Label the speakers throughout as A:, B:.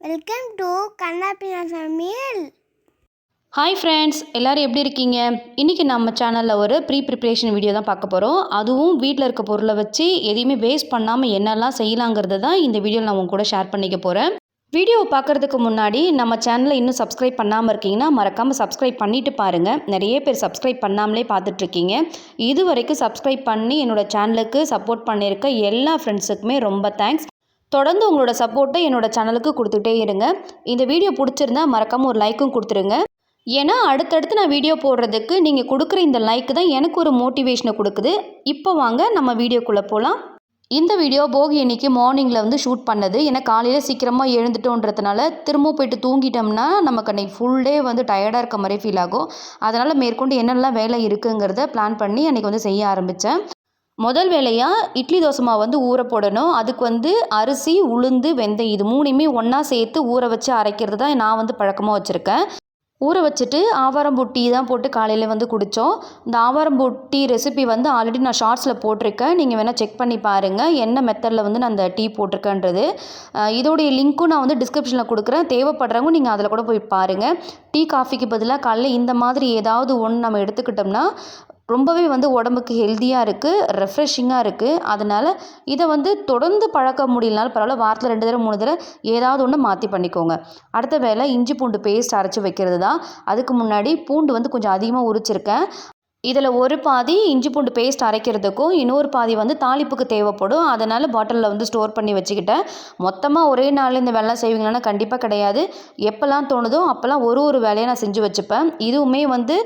A: Welcome to கண்ணாப்பினா சமையல்
B: hi friends எல்லோரும் எப்படி இருக்கீங்க? இன்றைக்கி நம்ம சேனலில் ஒரு ப்ரீ ப்ரிப்ரேஷன் வீடியோ தான் பார்க்க போகிறோம் அதுவும் வீட்டில் இருக்க பொருளை வச்சு எதையுமே வேஸ்ட் பண்ணாமல் என்னெல்லாம் செய்யலாங்கிறது தான் இந்த வீடியோவில் நான் உங்க கூட ஷேர் பண்ணிக்க போகிறேன் வீடியோவை பார்க்குறதுக்கு முன்னாடி நம்ம சேனலை இன்னும் சப்ஸ்கிரைப் பண்ணாமல் இருக்கீங்கன்னா மறக்காமல் சப்ஸ்கிரைப் பண்ணிவிட்டு பாருங்கள் நிறைய பேர் சப்ஸ்கிரைப் பண்ணாமலே பார்த்துட்ருக்கீங்க இது வரைக்கும் சப்ஸ்கிரைப் பண்ணி என்னோடய சேனலுக்கு சப்போர்ட் பண்ணியிருக்க எல்லா ஃப்ரெண்ட்ஸுக்குமே ரொம்ப தேங்க்ஸ் தொடர்ந்து உங்களோட சப்போர்ட்டை என்னோட சேனலுக்கு கொடுத்துட்டே இருங்க. இந்த வீடியோ பிடிச்சிருந்தா மறக்காமல் ஒரு லைக்கும் கொடுத்துருங்க. ஏன்னா அடுத்தடுத்து நான் வீடியோ போடுறதுக்கு நீங்கள் கொடுக்குற இந்த லைக் தான் எனக்கு ஒரு மோட்டிவேஷனை கொடுக்குது. இப்போ வாங்க நம்ம வீடியோக்குள்ளே போகலாம் இந்த வீடியோ போகி அன்னைக்கு மார்னிங்கில் வந்து ஷூட் பண்ணது. ஏன்னா காலையில் சீக்கிரமாக எழுந்துட்டோன்றதுனால திரும்ப போயிட்டு தூங்கிட்டோம்னா நமக்கு அன்றைக்கி ஃபுல் டே வந்து டயர்டாக இருக்க மாதிரி ஃபீல் ஆகும். அதனால் மேற்கொண்டு என்னெல்லாம் வேலை இருக்குங்கிறத பிளான் பண்ணி அன்றைக்கி வந்து செய்ய ஆரம்பித்தேன் முதல் வேலையாக இட்லி தோசை மாவு வந்து ஊற போடணும். அதுக்கு வந்து அரிசி உளுந்து வெந்தயம் இது மூணையுமே ஒன்றா சேர்த்து ஊற வச்சு அரைக்கிறது தான் நான் வந்து பழக்கமாக வச்சுருக்கேன். ஊற வச்சுட்டு ஆவாரம் பொட்டி தான் போட்டு காலையில் வந்து குடித்தோம் இந்த ஆவாரம் பொட்டி ரெசிபி வந்து ஆல்ரெடி நான் ஷார்ட்ஸில் போட்டிருக்கேன். நீங்கள் வேணால் செக் பண்ணி பாருங்கள் என்ன மெத்தடில் வந்து நான் அந்த டீ போட்டிருக்கேன்றது. இதோடைய லிங்க்கும் நான் வந்து டிஸ்கிரிப்ஷனில் கொடுக்குறேன். தேவைப்படுறவங்க நீங்கள் அதில் கூட போய் பாருங்கள் டீ காஃபிக்கு பதிலாக காலையில் இந்த மாதிரி ஏதாவது ஒன்று நம்ம எடுத்துக்கிட்டோம்னா ரொம்பவே வந்து உடம்புக்கு ஹெல்த்தியாக இருக்குது ரெஃப்ரெஷிங்காக இருக்குது அதனால் இதை வந்து தொடர்ந்து பழக்க முடியலனாலும் பரவாயில்ல வாரத்தில் ரெண்டு தடவை மூணு தடவை ஏதாவது ஒன்று மாற்றி பண்ணிக்கோங்க. அடுத்த வேலை இஞ்சி பூண்டு பேஸ்ட் அரைச்சி வைக்கிறது தான் அதுக்கு முன்னாடி பூண்டு வந்து கொஞ்சம் அதிகமாக உரிச்சிருக்கேன். இதில் ஒரு பாதி இஞ்சி பூண்டு பேஸ்ட் அரைக்கிறதுக்கும் இன்னொரு பாதி வந்து தாளிப்புக்கு தேவைப்படும். அதனால் பாட்டிலில் வந்து ஸ்டோர் பண்ணி வச்சுக்கிட்டேன். மொத்தமாக ஒரே நாளில் இந்த வேலைலாம் செய்வீங்களான்னா கண்டிப்பாக கிடையாது. எப்போல்லாம் தோணுதோ அப்போல்லாம் ஒரு ஒரு வேலையை நான் செஞ்சு வச்சுப்பேன். இதுவுமே வந்து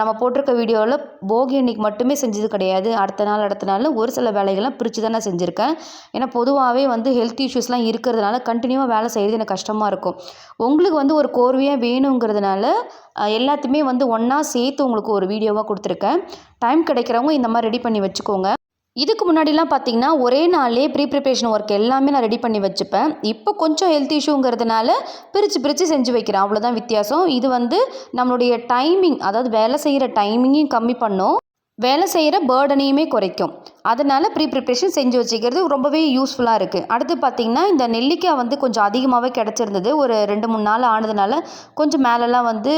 B: நம்ம போட்டிருக்க வீடியோவில் போகி அன்னைக்கு மட்டுமே செஞ்சது கிடையாது. அடுத்த நாள் அடுத்த நாள் ஒரு சில வேலைகள்லாம் பிரித்து தான் நான் செஞ்சுருக்கேன். ஏன்னா பொதுவாகவே வந்து ஹெல்த் இஷ்யூஸ்லாம் இருக்கிறதுனால கண்டினியூவாக வேலை செய்கிறது எனக்கு கஷ்டமாக இருக்கும். உங்களுக்கு வந்து ஒரு கோர்வையாக வேணுங்கிறதுனால எல்லாத்தையுமே வந்து ஒன்றா சேர்த்து உங்களுக்கு ஒரு வீடியோவாக கொடுத்துருக்கேன். டைம் கிடைக்கிறவங்க இந்த மாதிரி ரெடி பண்ணி வச்சுக்கோங்க. இதுக்கு முன்னாடிலாம் பார்த்தீங்கன்னா ஒரே நாளே ப்ரீ ப்ரிப்ரேஷன் ஒர்க் எல்லாமே நான் ரெடி பண்ணி வச்சுப்பேன். இப்போ கொஞ்சம் ஹெல்த் இஷ்யூங்கிறதுனால பிரித்து பிரித்து செஞ்சு வைக்கிறேன். அவ்வளோதான் வித்தியாசம். இது வந்து நம்மளுடைய டைமிங் அதாவது வேலை செய்கிற டைமிங்கையும் கம்மி பண்ணும். வேலை செய்கிற பேர்டனையுமே குறைக்கும். அதனால் ப்ரீ ப்ரிப்ரேஷன் செஞ்சு வச்சுக்கிறது ரொம்பவே யூஸ்ஃபுல்லாக இருக்குது அடுத்து பார்த்திங்கன்னா இந்த நெல்லிக்காய் வந்து கொஞ்சம் அதிகமாகவே கிடச்சிருந்தது. ஒரு ரெண்டு மூணு நாள் ஆனதுனால கொஞ்சம் மேலெல்லாம் வந்து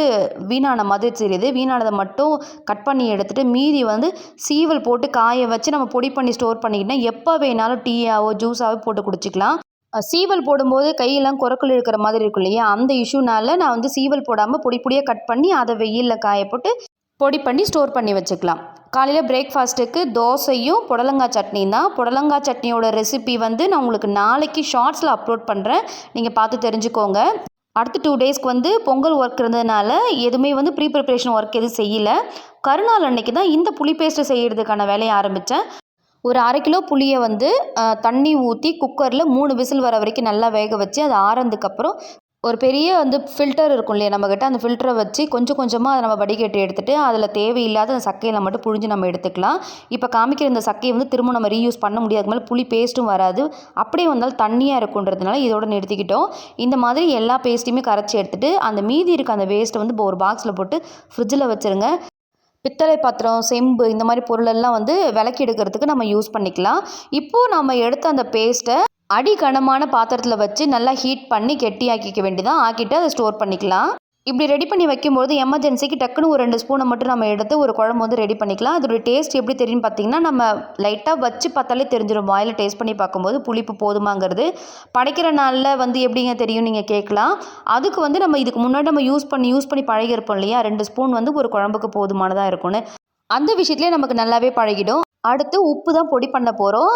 B: வீணான மாதிரி தெரியுது. வீணானதை மட்டும் கட் பண்ணி எடுத்துகிட்டு மீதி வந்து சீவல் போட்டு காய வச்சு நம்ம பொடி பண்ணி ஸ்டோர் பண்ணிக்கிட்டால் எப்போ வேணாலும் டீயாவோ ஜூஸாவோ போட்டு குடிச்சிக்கலாம். சீவல் போடும்போது கையெல்லாம் குரக்கல் இருக்கிற மாதிரி இருக்கும் இல்லையா? அந்த இஷ்யூனால நான் வந்து சீவல் போடாமல் பொடி பொடியாக கட் பண்ணி அதை வெயிலில் காய போட்டு பொடி பண்ணி ஸ்டோர் பண்ணி வச்சுக்கலாம். காலையில் பிரேக்ஃபாஸ்ட்டுக்கு தோசையும் புடலங்காய் சட்னியும் தான். புடலங்காய் சட்னியோட ரெசிபி வந்து நான் உங்களுக்கு நாளைக்கு ஷார்ட்ஸில் அப்லோட் பண்ணுறேன் நீங்கள் பார்த்து தெரிஞ்சுக்கோங்க. அடுத்த டூ டேஸ்க்கு வந்து பொங்கல் ஒர்க் இருந்ததுனால எதுவுமே வந்து ப்ரீ ப்ரிப்ரேஷன் ஒர்க் எதுவும் செய்யலை. கருநாள் அன்னைக்கு தான் இந்த புளி பேஸ்ட்டு செய்கிறதுக்கான வேலையை ஆரம்பித்தேன் ஒரு அரை கிலோ புளியை வந்து தண்ணி ஊற்றி குக்கரில் மூணு விசில் வர வரைக்கும் நல்லா வேக வச்சு அது ஆறதுக்கப்புறம் ஒரு பெரிய வந்து ஃபில்டர் இருக்கும் இல்லையா? நம்மக்கிட்ட அந்த ஃபில்டரை வச்சு கொஞ்சம் கொஞ்சமாக அதை நம்ம வடிகட்டி எடுத்துகிட்டு அதில் தேவையில்லாத அந்த சக்கையில் மட்டும் புழிஞ்சு நம்ம எடுத்துக்கலாம். இப்போ காமிக்கிற இந்த சக்கையை வந்து திரும்ப நம்ம ரீயூஸ் பண்ண முடியாது. மேலே புளி பேஸ்ட்டும் வராது. அப்படியே வந்தால் தண்ணியாக இருக்குன்றதுனால இதோட நிறுத்திக்கிட்டோம். இந்த மாதிரி எல்லா பேஸ்ட்டையுமே கரைச்சி எடுத்துகிட்டு அந்த மீதி இருக்க அந்த வேஸ்ட்டை வந்து இப்போ ஒரு பாக்ஸில் போட்டு ஃப்ரிட்ஜில் வச்சுருங்க. பித்தளை பாத்திரம் செம்பு இந்த மாதிரி பொருளெல்லாம் வந்து விளக்கி எடுக்கிறதுக்கு நம்ம யூஸ் பண்ணிக்கலாம். இப்போது நம்ம எடுத்த அந்த பேஸ்ட்டை அடி கனமான பாத்திரத்தில் வச்சு நல்லா ஹீட் பண்ணி கெட்டியாக்கிக்க வேண்டியதான் ஆக்கிட்டு அதை ஸ்டோர் பண்ணிக்கலாம். இப்படி ரெடி பண்ணி வைக்கும்போது எமர்ஜென்சிக்கு டக்குன்னு ஒரு ரெண்டு ஸ்பூனை மட்டும் நம்ம எடுத்து ஒரு குழம்பு வந்து ரெடி பண்ணிக்கலாம். அதோடைய டேஸ்ட் எப்படி தெரியும்னு பார்த்தீங்கன்னா நம்ம லைட்டாக வச்சு பார்த்தாலே தெரிஞ்சிடும் வாயில் டேஸ்ட் பண்ணி பார்க்கும்போது புளிப்பு போதுமாங்கிறது. படைக்கிற நாளில் வந்து எப்படிங்க தெரியும் நீங்கள் கேட்கலாம். அதுக்கு வந்து நம்ம இதுக்கு முன்னாடி நம்ம யூஸ் பண்ணி யூஸ் பண்ணி பழகிருப்போம் இல்லையா? ரெண்டு ஸ்பூன் வந்து ஒரு குழம்புக்கு போதுமானதாக இருக்கும்னு. அந்த விஷயத்துலேயே நமக்கு நல்லாவே பழகிடும். அடுத்து உப்பு தான் பொடி பண்ண போகிறோம்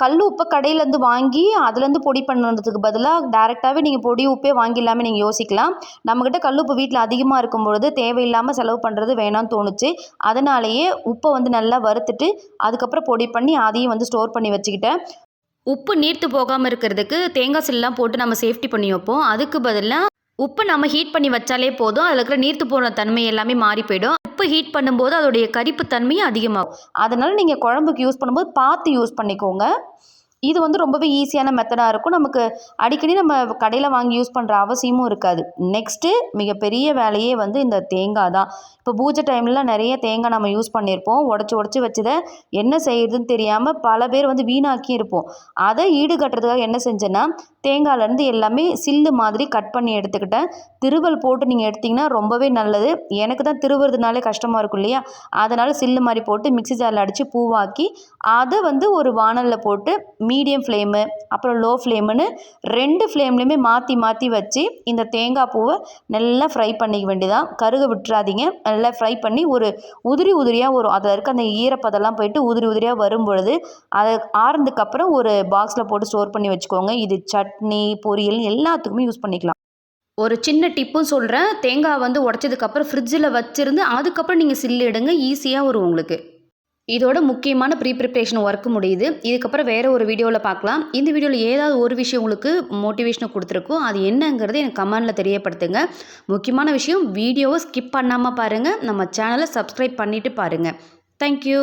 B: கல் உப்பை கடையிலேருந்து வாங்கி அதுலேருந்து பொடி பண்ணுறதுக்கு பதிலாக டேரெக்டாகவே நீங்கள் பொடி உப்பே வாங்கிடலாமே நீங்கள் யோசிக்கலாம். நம்மக்கிட்ட கல் உப்பு வீட்டில் அதிகமாக இருக்கும் பொழுது தேவையில்லாமல் செலவு பண்ணுறது வேணாம்னு தோணுச்சு. அதனாலேயே உப்பை வந்து நல்லா வறுத்துட்டு அதுக்கப்புறம் பொடி பண்ணி அதையும் வந்து ஸ்டோர் பண்ணி வச்சுக்கிட்டேன். உப்பு நீர்த்து போகாமல் இருக்கிறதுக்கு தேங்காய் சில்லாம் போட்டு நம்ம சேஃப்டி பண்ணி வைப்போம். அதுக்கு பதிலாக உப்பு நம்ம ஹீட் பண்ணி வச்சாலே போதும். அதில் இருக்கிற நீர்த்து போன தன்மை எல்லாமே மாறி போயிடும். அடுப்பு ஹீட் பண்ணும்போது அதோடைய கரிப்பு தன்மையும் அதிகமாகும். அதனால் நீங்கள் குழம்புக்கு யூஸ் பண்ணும்போது பார்த்து யூஸ் பண்ணிக்கோங்க. இது வந்து ரொம்பவே ஈஸியான மெத்தடாக இருக்கும். நமக்கு அடிக்கடி நம்ம கடையில் வாங்கி யூஸ் பண்ணுற அவசியமும் இருக்காது. நெக்ஸ்ட்டு மிகப்பெரிய வேலையே வந்து இந்த தேங்காய் தான். இப்போ பூஜை டைம்லாம் நிறைய தேங்காய் நம்ம யூஸ் பண்ணியிருப்போம் உடச்சி உடச்சி வச்சதை என்ன செய்யுதுன்னு தெரியாமல் பல பேர் வந்து வீணாக்கி இருப்போம். அதை ஈடுகட்டுறதுக்காக என்ன செஞ்சேன்னா தேங்காயிலேருந்து எல்லாமே சில்லு மாதிரி கட் பண்ணி எடுத்துக்கிட்டேன். திருவல் போட்டு நீங்கள் எடுத்திங்கன்னா ரொம்பவே நல்லது. எனக்கு தான் திருவுறதுனாலே கஷ்டமாக இருக்கும் இல்லையா? அதனால் சில்லு மாதிரி போட்டு மிக்ஸி ஜாரில் அடித்து பூவாக்கி அதை வந்து ஒரு வானலில் போட்டு மீடியம் ஃப்ளேமு அப்புறம் லோ ஃப்ளேமுன்னு ரெண்டு ஃப்ளேம்லேயுமே மாற்றி மாற்றி வச்சு இந்த தேங்காய் பூவை நல்லா ஃப்ரை பண்ணிக்க வேண்டியதான் கருக விட்டுறாதீங்க. நல்லா ஃப்ரை பண்ணி ஒரு உதிரி உதிரியாக வரும் அதில் இருக்க அந்த ஈரப்பதெல்லாம் போயிட்டு உதிரி உதிரியாக வரும் பொழுது அதை ஆறுனதுக்கப்புறம் ஒரு பாக்ஸில் போட்டு ஸ்டோர் பண்ணி வச்சுக்கோங்க. இது சட்னி பொரியல் எல்லாத்துக்குமே யூஸ் பண்ணிக்கலாம். ஒரு சின்ன டிப்பும் சொல்கிறேன் தேங்காய் வந்து உடச்சதுக்கப்புறம் ஃப்ரிட்ஜில் வச்சுருந்து அதுக்கப்புறம் நீங்கள் சில்லு எடுங்க. ஈஸியாக வரும் உங்களுக்கு. இதோட முக்கியமான ப்ரீ ப்ரிப்ரேஷன் ஒர்க் முடியுது. இதுக்கப்புறம் வேறு ஒரு வீடியோவில் பார்க்கலாம். இந்த வீடியோவில் ஏதாவது ஒரு விஷயம் உங்களுக்கு மோட்டிவேஷனை கொடுத்துருக்கோம் அது என்னங்கிறது எனக்கு கமெண்டில் தெரியப்படுத்துங்க. முக்கியமான விஷயம் வீடியோவை ஸ்கிப் பண்ணாமல் பாருங்கள் நம்ம சேனலை சப்ஸ்கிரைப் பண்ணிவிட்டு பாருங்கள் தேங்க்யூ